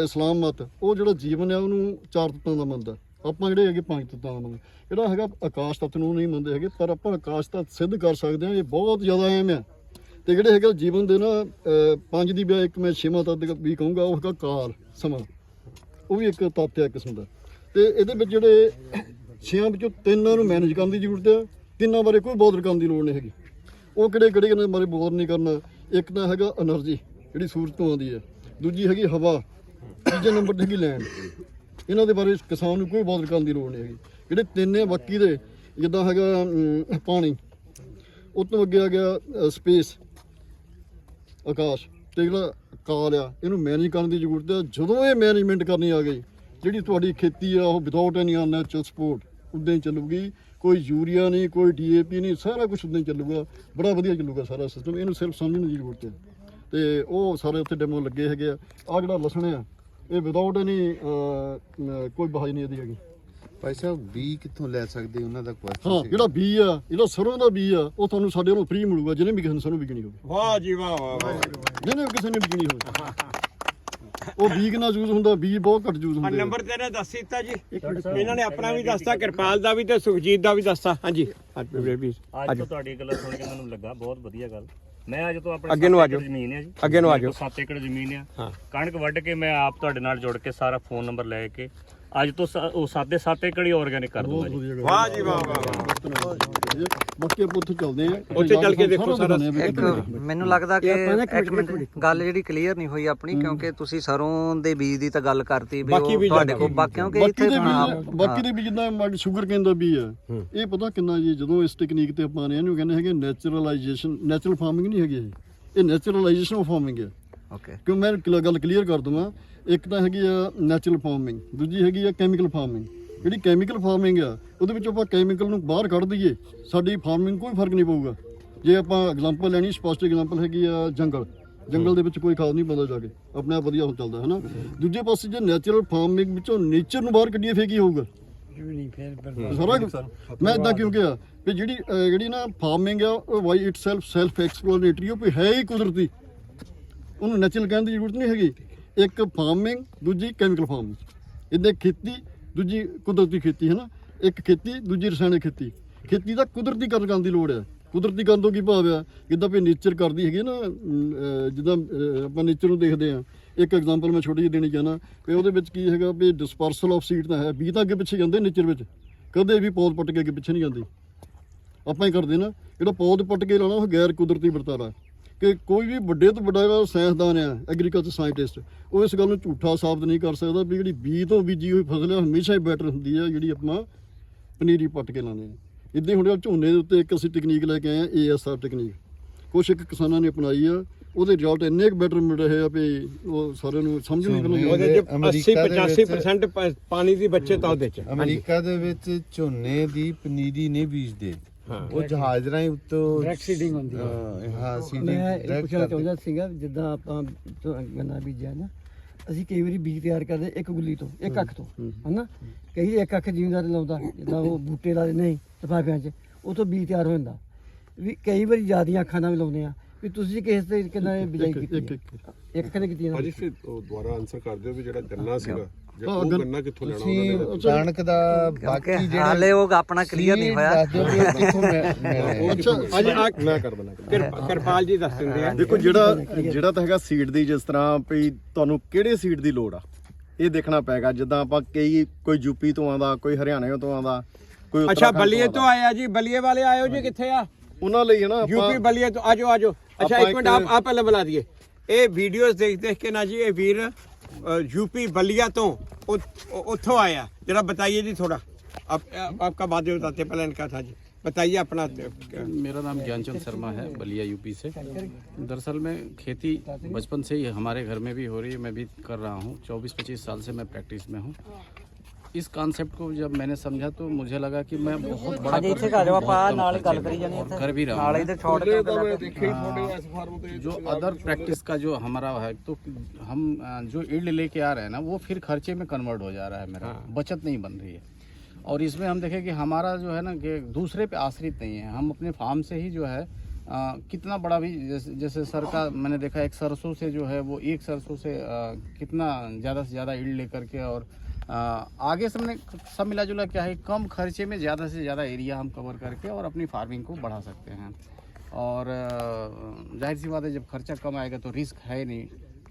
ਇਸਲਾਮ ਮਤ, ਉਹ ਜਿਹੜਾ ਜੀਵਨ ਆ, ਉਹਨੂੰ ਚਾਰ ਤੱਤਾਂ ਦਾ ਮੰਨਦਾ। ਆਪਾਂ ਜਿਹੜੇ ਹੈਗੇ ਪੰਜ ਤੱਤਾਂ ਦਾ ਮੰਨਦੇ। ਜਿਹੜਾ ਹੈਗਾ ਆਕਾਸ਼ ਤੱਤ ਨੂੰ ਨਹੀਂ ਮੰਨਦੇ ਹੈਗੇ, ਪਰ ਆਪਾਂ ਆਕਾਸ਼ ਤੱਤ ਸਿੱਧ ਕਰ ਸਕਦੇ ਹਾਂ, ਇਹ ਬਹੁਤ ਜ਼ਿਆਦਾ ਅਹਿਮ ਆ। ਤੇ ਜਿਹੜੇ ਹੈਗਾ ਜੀਵਨ ਦੇ ਨਾ ਪੰਜ ਦੀ ਬਜਾਏ ਇੱਕ ਮੈਂ ਛੇਵਾਂ ਤੱਤ ਵੀ ਕਹੂੰਗਾ, ਉਹ ਹੈਗਾ ਕਾਲ, ਸਮਾਂ। ਉਹ ਵੀ ਇੱਕ ਤੱਤ ਹੈ ਕਿਸਮ ਦਾ। ਤੇ ਇਹਦੇ ਵਿੱਚ ਜਿਹੜੇ ਛਿਆਂ ਵਿੱਚੋਂ ਤਿੰਨਾਂ ਨੂੰ ਮੈਨੇਜ ਕਰਨ ਦੀ ਜ਼ਰੂਰਤ ਹੈ ਤਿੰਨਾਂ ਬਾਰੇ ਕੋਈ ਬੋਦਰ ਕਰਨ ਦੀ ਲੋੜ ਨਹੀਂ ਹੈਗੀ। ਉਹ ਕਿਹੜੇ ਕਿਹੜੇ ਇਹਨਾਂ ਬਾਰੇ ਬੋਦਰ ਨਹੀਂ ਕਰਨਾ। ਇੱਕ ਤਾਂ ਹੈਗਾ એનર્ਜੀ ਜਿਹੜੀ ਸੂਰਜ ਤੋਂ ਆਉਂਦੀ ਹੈ। ਦੂਜੀ ਹੈਗੀ ਹਵਾ, ਤੀਜੇ ਨੰਬਰ ਤੇ ਹੈਗੀ ਲੈਂਡ ਇਹਨਾਂ ਦੇ ਬਾਰੇ ਕਿਸਾਨ ਨੂੰ ਕੋਈ ਬੋਦਰ ਕਰਨ ਦੀ ਲੋੜ ਨਹੀਂ ਹੈਗੀ। ਜਿਹੜੇ ਤਿੰਨ ਹੈ ਬਾਕੀ ਦੇ, ਜਿੱਦਾਂ ਹੈਗਾ ਪਾਣੀ। ਉਹ ਤੋਂ ਅੱਗੇ ਆ ਗਿਆ ਸਪੇਸ ਆਕਾਸ਼। ਤੇ ਜਿਹੜਾ ਕਾਲ ਆ, ਇਹਨੂੰ ਮੈਨੇਜ ਕਰਨ ਦੀ ਜ਼ਰੂਰਤ ਹੈ ਜਦੋਂ ਇਹ ਮੈਨੇਜਮੈਂਟ ਕਰਨੀ ਆ ਗਈ ਜਿਹੜੀ ਤੁਹਾਡੀ ਖੇਤੀ ਆ ਉਹ ਵਿਦਆਊਟ ਐਨੀ ਅਨੈਚੁਰਲ ਸਪੋਰਟ ਉਦਾਂ ਹੀ ਚੱਲੂਗੀ। ਕੋਈ ਯੂਰੀਆ ਨਹੀਂ ਕੋਈ ਡੀਏਪੀ ਨਹੀਂ ਸਾਰਾ ਕੁਝ ਉਦਾਂ ਹੀ ਚੱਲੂਗਾ। ਬੜਾ ਵਧੀਆ ਚੱਲੂਗਾ ਸਾਰਾ ਸਿਸਟਮ ਇਹਨੂੰ ਸਿਰਫ ਸਮਝਣ ਦੀ ਜ਼ਰੂਰਤ ਹੈ। ਤੇ ਉਹ ਸਾਰੇ ਉੱਥੇ ਡੈਮੋ ਲੱਗੇ ਹੈਗੇ ਆ। ਆ ਜਿਹੜਾ ਲਸਣ ਆ ਇਹ ਵਿਦਆਊਟ ਐਨੀ ਕੋਈ ਬਹਾਈ ਨਹੀਂ ਇਹਦੀ ਹੈਗੀ। ਭਾਈ ਸਾਹਿਬ ਬੀ ਕਿੱਥੋਂ ਲੈ ਸਕਦੇ? ਉਹਨਾਂ ਦਾ ਹਾਂ ਕੁਐਸਚਨ ਜਿਹੜਾ ਬੀ ਆ ਜਿਹੜਾ ਸਰੋਂ ਦਾ ਬੀ ਆ ਉਹ ਤੁਹਾਨੂੰ ਸਾਡੇ ਵੱਲੋਂ ਫ੍ਰੀ ਮਿਲੂਗਾ ਜਿਹਨੇ ਵੀ ਕਿਸੇ ਨੇ ਸਰੋਂ ਵਿਕਣੀ ਹੋਵੇ। ਵਾਹ ਜੀ ਵਾਹ ਵਾਹ ਵਾਹ। ਜਿਹਨੇ ਵੀ ਕਿਸੇ ਨੇ ਵਿਕਣੀ ਹੋਵੇ। ਉਹ ਬੀਜ ਕਿੰਨਾ ਯੂਜ਼ ਹੁੰਦਾ ਬੀਜ ਬਹੁਤ ਘੱਟ ਯੂਜ਼ ਹੁੰਦੇ ਆ। ਨੰਬਰ ਤੇਰਾ ਦੱਸ ਦਿੱਤਾ ਜੀ। ਇਹਨਾਂ ਨੇ ਆਪਣਾ ਵੀ ਦੱਸਤਾ ਕਿਰਪਾਲ ਦਾ ਵੀ ਤੇ ਸੁਖਜੀਤ ਦਾ ਵੀ ਦੱਸਤਾ। ਹਾਂਜੀ। ਅੱਜ ਤੋਂ ਤੁਹਾਡੀ ਗੱਲਾਂ ਸੁਣ ਕੇ ਮੈਨੂੰ ਲੱਗਾ ਬਹੁਤ ਵਧੀਆ ਗੱਲ। ਮੈਂ ਅੱਜ ਤੋਂ ਆਪਣੇ ਅੱਗੇ ਨੂੰ ਸੱਤ ਆ ਜਾਓ। ਏਕੜ ਜ਼ਮੀਨ ਹੈ ਜੀ। ਅੱਗੇ ਨੂੰ ਆ ਜਾਓ। ਸੱਤ ਏਕੜ ਜ਼ਮੀਨ ਆ। ਹਾਂ। ਕਣਕ ਵੱਢ ਕੇ ਮੈਂ ਆਪ ਤੁਹਾਡੇ ਨਾਲ ਜੁੜ ਕੇ ਸਾਰਾ ਫੋਨ ਨੰਬਰ ਲੈ ਕੇ ਅੱਜ ਤੋਂ ਸ- ਉਹ ਸਾਦੇ ਸੱਤ ਏਕੜ ਹੀ ਆਰਗੈਨਿਕ ਕਰ ਦੂੰਗਾ ਜੀ। ਵਾਹ ਜੀ ਵਾਹ ਵਾਹ ਵਾਹ। ਉੱਥੇ ਚੱਲਦੇ ਆ ਉੱਥੇ ਚੱਲ ਕੇ ਦੇਖੋ ਸਾਰਾ ਇੱਕ ਮੈਨੂੰ ਲੱਗਦਾ ਕਿ ਇੱਕ ਮਿੰਟ ਗੱਲ ਜਿਹੜੀ ਕਲੀਅਰ ਨਹੀਂ ਹੋਈ ਆਪਣੀ ਕਿਉਂਕਿ ਤੁਸੀਂ ਸਰੋਂ ਦੇ ਬੀਜ ਦੀ ਤਾਂ ਗੱਲ ਕਰਤੀ ਵੀ ਬਾਕੀ ਉਹ ਤੁਹਾਡੇ ਕੋਲ ਬਾਕੀ ਕਿਉਂਕਿ ਬਾਕੀ ਇੱਥੇ ਦੇ ਹਾਂ, ਬਾਕੀ ਦੇ ਵੀ ਜਿੱਦਾਂ ਸ਼ੂਗਰ ਕੇਨ ਦਾ ਵੀ ਆ ਇਹ ਪਤਾ ਕਿੰਨਾ ਜੀ ਜਦੋਂ ਇਸ ਟੈਕਨੀਕ ਤੇ ਆਪਾਂ ਨੇ ਇਹਨੂੰ ਕਹਿੰਦੇ ਹੈਗੇ ਨੈਚੁਰਲਾਈਜੇਸ਼ਨ ਨੈਚੁਰਲ ਫਾਰਮਿੰਗ ਨਹੀਂ ਹੈਗੀ ਇਹ। ਇਹ ਨੈਚੁਰਲਾਈਜੇਸ਼ਨ ਆਫ ਫਾਰਮਿੰਗ ਹੈ। ਓਕੇ ਕਿਉਂ ਮੈਂ ਕਲ- ਗੱਲ ਕਲੀਅਰ ਕਰ ਦਵਾਂ ਇੱਕ ਤਾਂ ਹੈਗੀ ਆ ਨੈਚੁਰਲ ਫਾਰਮਿੰਗ ਦੂਜੀ ਹੈਗੀ ਆ ਕੈਮੀਕਲ ਫਾਰਮਿੰਗ ਜਿਹੜੀ ਕੈਮੀਕਲ ਫਾਰਮਿੰਗ ਆ ਉਹਦੇ ਵਿੱਚ ਆਪਾਂ ਕੈਮੀਕਲ ਨੂੰ ਬਾਹਰ ਕੱਢ ਦਈਏ ਸਾਡੀ ਫਾਰਮਿੰਗ ਕੋਈ ਫ਼ਰਕ ਨਹੀਂ ਪਊਗਾ। ਜੇ ਆਪਾਂ ਐਗਜ਼ਾਮਪਲ ਲੈਣੀ ਸਪਸ਼ਟ ਐਗਜ਼ਾਮਪਲ ਹੈਗੀ ਆ ਜੰਗਲ। ਜੰਗਲ ਦੇ ਵਿੱਚ ਕੋਈ ਖਾਦ ਨਹੀਂ ਪਾਉਂਦਾ ਜਾ ਕੇ। ਆਪਣੇ ਆਪ ਵਧੀਆ ਹੋ ਚੱਲਦਾ ਹੈ ਨਾ ਦੂਜੇ ਪਾਸੇ ਜੇ ਨੈਚੁਰਲ ਫਾਰਮਿੰਗ ਵਿੱਚੋਂ ਨੇਚਰ ਨੂੰ ਬਾਹਰ ਕੱਢੀਏ ਫੇਰ ਕੀ ਹੋਊਗਾ? ਸਾਰਾ ਕੁਛ। ਮੈਂ ਇਦਾਂ ਕਿਉਂ ਕਿਹਾ ਵੀ ਜਿਹੜੀ ਜਿਹੜੀ ਨਾ ਫਾਰਮਿੰਗ ਆ ਉਹ ਵਾਈ ਇਟਸੈਲਫ ਸੈਲਫ ਐਕਸਪਲੋਰੇਟਰੀ ਉਹ ਵੀ ਹੈ ਹੀ ਕੁਦਰਤੀ। ਉਹਨੂੰ ਨੈਚੁਰਲ ਕਹਿਣ ਦੀ ਜ਼ਰੂਰਤ ਨਹੀਂ ਹੈਗੀ। ਇੱਕ ਫਾਰਮਿੰਗ ਦੂਜੀ ਕੈਮੀਕਲ ਫਾਰਮ ਇਹਦੇ ਖੇਤੀ, ਦੂਜੀ ਕੁਦਰਤੀ ਖੇਤੀ ਹੈ ਨਾ ਇੱਕ ਖੇਤੀ, ਦੂਜੀ ਰਸਾਇਣਿਕ ਖੇਤੀ। ਖੇਤੀ ਦਾ ਕੁਦਰਤੀ ਕਰਨ ਕਰਨ ਦੀ ਲੋੜ ਹੈ। ਕੁਦਰਤੀ ਕਰਨ ਤੋਂ ਕੀ ਭਾਵ ਆ ਜਿੱਦਾਂ ਵੀ ਨੇਚਰ ਕਰਦੀ ਹੈਗੀ ਨਾ ਜਿੱਦਾਂ ਆਪਾਂ ਨੇਚਰ ਨੂੰ ਦੇਖਦੇ ਆ ਇੱਕ ਐਗਜ਼ਾਮਪਲ ਮੈਂ ਛੋਟੀ ਜਿਹੀ ਦੇਣੀ ਚਾਹਨਾ ਵੀ ਉਹਦੇ ਵਿੱਚ ਕੀ ਹੈਗਾ ਵੀ ਡਿਸਪਰਸਲ ਆਫ ਸੀਡ ਤਾਂ ਹੈ। ਬੀ ਤਾਂ ਅੱਗੇ ਪਿੱਛੇ ਜਾਂਦੇ ਨੇਚਰ ਵਿੱਚ। ਕਦੇ ਵੀ ਪੌਦ ਪੱਟ ਕੇ ਅੱਗੇ ਪਿੱਛੇ ਨਹੀਂ ਜਾਂਦੀ। ਆਪਾਂ ਹੀ ਕਰਦੇ ਨਾ, ਜਿਹੜਾ ਪੌਦ ਪੱਟ ਕੇ ਲਾਉਣਾ, ਉਹ ਗੈਰ ਕੁਦਰਤੀ ਵਰਤਾਰਾ ਕਿ ਕੋਈ ਵੀ ਵੱਡੇ ਤੋਂ ਵੱਡਾ ਸਾਇੰਸਦਾਨ ਆ ਐਗਰੀਕਲਚਰ ਸਾਇੰਟਿਸਟ ਉਹ ਇਸ ਗੱਲ ਨੂੰ ਝੂਠਾ ਸਾਬਤ ਨਹੀਂ ਕਰ ਸਕਦਾ ਵੀ ਜਿਹੜੀ ਬੀਜ ਤੋਂ ਬੀਜੀ ਹੋਈ ਫਸਲ ਆ ਹਮੇਸ਼ਾ ਹੀ ਬੈਟਰ ਹੁੰਦੀ ਆ ਜਿਹੜੀ ਆਪਾਂ ਪਨੀਰੀ ਪੱਟ ਕੇ ਲਾਉਂਦੇ ਆ। ਇਦਾਂ ਹੁਣ ਝੋਨੇ ਦੇ ਉੱਤੇ ਇੱਕ ਅਸੀਂ ਟੈਕਨੀਕ ਲੈ ਕੇ ਆਏ ਆ ਏਐਸਆਰ ਟੈਕਨੀਕ ਕੁਛ ਇੱਕ ਕਿਸਾਨਾਂ ਨੇ ਅਪਣਾਈ ਆ ਉਹਦੇ ਰਿਜ਼ਲਟ ਇੰਨੇ ਕੁ ਬੈਟਰ ਮਿਲ ਰਹੇ ਆ ਵੀ ਉਹ ਸਾਰਿਆਂ ਨੂੰ ਸਮਝ ਨਹੀਂ ਲੱਗਦੀ ਉਹਦੇ ਚ 80 ਅਮਰੀਕਾ ਦੇ 85% ਪ- ਪਾਣੀ ਦੀ ਬੱਚਤ ਆ ਉਹਦੇ ਚ। ਅਮਰੀਕਾ ਦੇ ਵਿੱਚ ਝੋਨੇ ਦੀ ਪਨੀਰੀ ਨਹੀਂ ਬੀਜਦੇ ਉਹ ਜਹਾਜ਼ ਰਾਹੀਂ ਉੱਤੋਂ ਡਾਇਰੈਕਟ ਸੀਡਿੰਗ ਹੁੰਦੀ ਹੈ ਅਹ, ਹਾਂ ਸੀਡਿੰਗ ਮੈਂ ਇਹ ਪੁੱਛਣਾ ਚਾਹੁੰਦਾ ਸੀਗਾ ਜਿੱਦਾਂ ਆਪਾਂ ਗੰਨਾ ਬੀਜਿਆ ਨਾ ਅਸੀਂ ਕਈ ਵਾਰੀ ਬੀਜ ਤਿਆਰ ਕਰਦੇ ਇੱਕ ਗੁੱਲੀ ਤੋਂ ਇੱਕ ਅੱਖ ਤੋਂ ਹਨਾ? ਕਈ ਇੱਕ ਅੱਖ ਜ਼ਿਮੀਂਦਾਰ ਲਾਉਂਦਾ ਜਿੱਦਾਂ ਉਹ ਬੂਟੇ ਲਾਦੇ ਨਹੀਂ ਲਿਫਾਫਿਆਂ 'ਚ ਉਹ ਤੋਂ ਬੀਜ ਤਿਆਰ ਹੋ ਜਾਂਦਾ। ਵੀ ਕਈ ਵਾਰੀ ਜ਼ਿਆਦੀਆਂ ਅੱਖਾਂ ਨਾਲ ਵੀ ਲਾਉਂਦੇ ਆ। ਵੀ ਤੁਸੀਂ ਕਿਸ ਤਰੀਕੇ ਨਾਲ ਬਿਜਾਈ ਇੱਕ- ਕੀਤੀ ਇੱਕ- ਕਦੇ ਕੀਤੀ ਨਾ? ਭਾਜੀ ਫਿਰ ਉਹ ਦੁਬਾਰਾ ਆਨਸਰ ਕਰ ਦਿਓ ਵੀ ਜਿਹੜਾ ਗੰਨਾ ਸੀਗਾ ਜੇ ਉਹ ਗੰਨ- ਕਿੱਥੋਂ ਲੈਣਾ ਉਹਨਾਂ ਨੇ? ਕਣਕ ਦਾ ਬਾਕੀ ਜਿਹੜਾ ਹਾਲੇ ਉਹ ਆਪਣਾ ਕਲੀਅਰ ਨਹੀਂ ਹੋਇਆ। ਅੱਛਾ ਅੱਜ ਆ ਮੈਂ ਕਰ ਕਿਰਪਾ- ਕਿਰਪਾਲ ਜੀ ਦੱਸ ਦਿੰਦੇ ਆ। ਦੇਖੋ ਜਿਹੜਾ ਜਿਹੜਾ ਤਾਂ ਹੈਗਾ ਸੀਡ ਦੀ ਜਿਸ ਤਰ੍ਹਾਂ ਵੀ ਤੁਹਾਨੂੰ ਕਿਹੜੇ ਸੀਡ ਦੀ ਲੋੜ ਆ ਇਹ ਦੇਖਣਾ ਪੈਗਾ ਜਿੱਦਾਂ ਆਪਾਂ ਕਈ ਕੋਈ ਯੂਪੀ ਤੋਂ ਆਉਂਦਾ ਕੋਈ ਹਰਿਆਣੇ ਤੋਂ ਆਉਂਦਾ ਕੋਈ ਅੱਛਾ ਬਲੀਏ। ਤੋਂ ਆਇਆ ਜੀ ਬਲੀਏ ਵਾਲੇ ਆਇਓ ਜੀ ਕਿੱਥੇ ਆ? ਉਹਨਾਂ ਲਈ ਹੈ ਨਾ ਯੂਪੀ ਆਪਾਂ ਬਲੀਏ ਤੋਂ ਆਜੋ ਆਜੋ। ਅੱਛਾ ਆਪਾਂ ਇੱਕ ਮਿੰਟ ਇੱਕ- ਆਪ ਆਪ ਪਹਿਲਾਂ ਬੁਲਾ ਦਈਏ ਇਹ ਵੀਡੀਓਜ਼ ਦੇਖ ਦੇਖ ਕੇ ਨਾ ਜੀ ਇਹ ਵੀਰ यूपी बलिया तो उ- उत्थों आया जरा बताइए जी थोड़ा आप, आप आपका बाद में बताते पहले इनका था जी बताइए अपना मेरा नाम ज्ञानचंद शर्मा है बलिया यूपी से दरअसल में खेती बचपन से ही हमारे घर में भी हो रही है मैं भी कर रहा हूँ 24-25 साल से मैं प्रैक्टिस में हूँ इस कॉन्सेप्ट को जब मैंने समझा तो मुझे लगा कि मैं बहुत बड़ा ਅੱਜ कर ਇੱਥੇ सकता ਆ ਜਾਓ हूँ, ਆਪਾਂ बहुत कम ਨਾਲ खर्चे ਗੱਲ में ਕਰੀ ਜਾਣੀ और ਇੱਥੇ कर भी रहा ਨਾਲ हूँ ਇਹਦੇ ਛੋੜ ਕੇ जो अदर प्रैक्टिस का जो हमारा है तो हम अ, जो ईल्ड लेके आ रहे हैं ना वो फिर खर्चे में कन्वर्ट हो जा रहा है मेरा बचत नहीं बन रही है और इसमें हम देखें कि हमारा जो है ना कि दूसरे पे आश्रित नहीं है हम अपने फार्म से ही जो है अ, कितना बड़ा भी जैसे जैसे सर का मैंने देखा एक सरसों से जो है वो एक सरसों से अ, कितना ज़्यादा से ज़्यादा ईल्ड लेकर के और अ, आगे सबने सब मिला जुला क्या है कम खर्चे में ज़्यादा से ज़्यादा एरिया हम कवर करके और अपनी फार्मिंग को बढ़ा सकते हैं और अ, जाहिर सी बात है जब खर्चा कम आएगा तो रिस्क है नहीं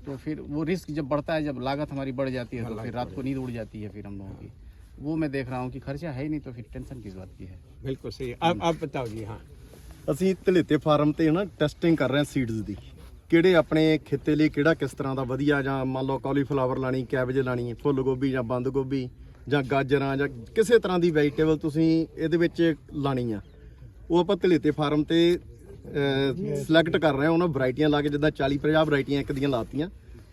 तो फिर वो रिस्क जब बढ़ता है जब लागत हमारी बढ़ जाती है तो फिर रात को नींद उड़ जाती है फिर हम लोगों की वो मैं देख रहा हूँ कि खर्चा है ही नहीं तो फिर टेंशन किस बात की है बिल्कुल सही आप आप बताओ जी हाँ ਅਸੀਂ ਧਲੇਤੇ ਫਾਰਮ ਤੇ ਨਾ ਟੈਸਟਿੰਗ ਕਰ ਰਹੇ ਹਾਂ ਸੀਡਸ ਦੀ ਕਿਹੜੇ ਆਪਣੇ ਖੇਤੇ ਲਈ ਕਿਹੜਾ ਕਿਸ ਤਰ੍ਹਾਂ ਦਾ ਵਧੀਆ ਜਾਂ ਮੰਨ ਲਓ ਕਾਲੀਫਲਾਵਰ ਲਾਣੀ ਕੈਬੇਜ ਲਾਣੀ ਹੈ ਫੁੱਲ ਗੋਭੀ ਜਾਂ ਬੰਦ ਗੋਭੀ ਜਾਂ ਗਾਜਰਾਂ ਜਾਂ ਕਿਸੇ ਤਰ੍ਹਾਂ ਦੀ ਵੈਜੀਟੇਬਲ ਤੁਸੀਂ ਇਹਦੇ ਵਿੱਚ ਲਾਣੀ ਆ। ਉਹ ਆਪਾਂ ਧਲੇਤੇ ਫਾਰਮ ਤੇ ਸਿਲੈਕਟ ਕਰ ਰਹੇ ਹਾਂ। ਉਹਨਾਂ ਵੈਰਾਈਟੀਆਂ ਲਾ ਕੇ ਜਿੱਦਾਂ 40 50 ਵੈਰਾਈਟੀਆਂ ਇੱਕ ਦੀਆਂ ਲਾਤੀਆਂ।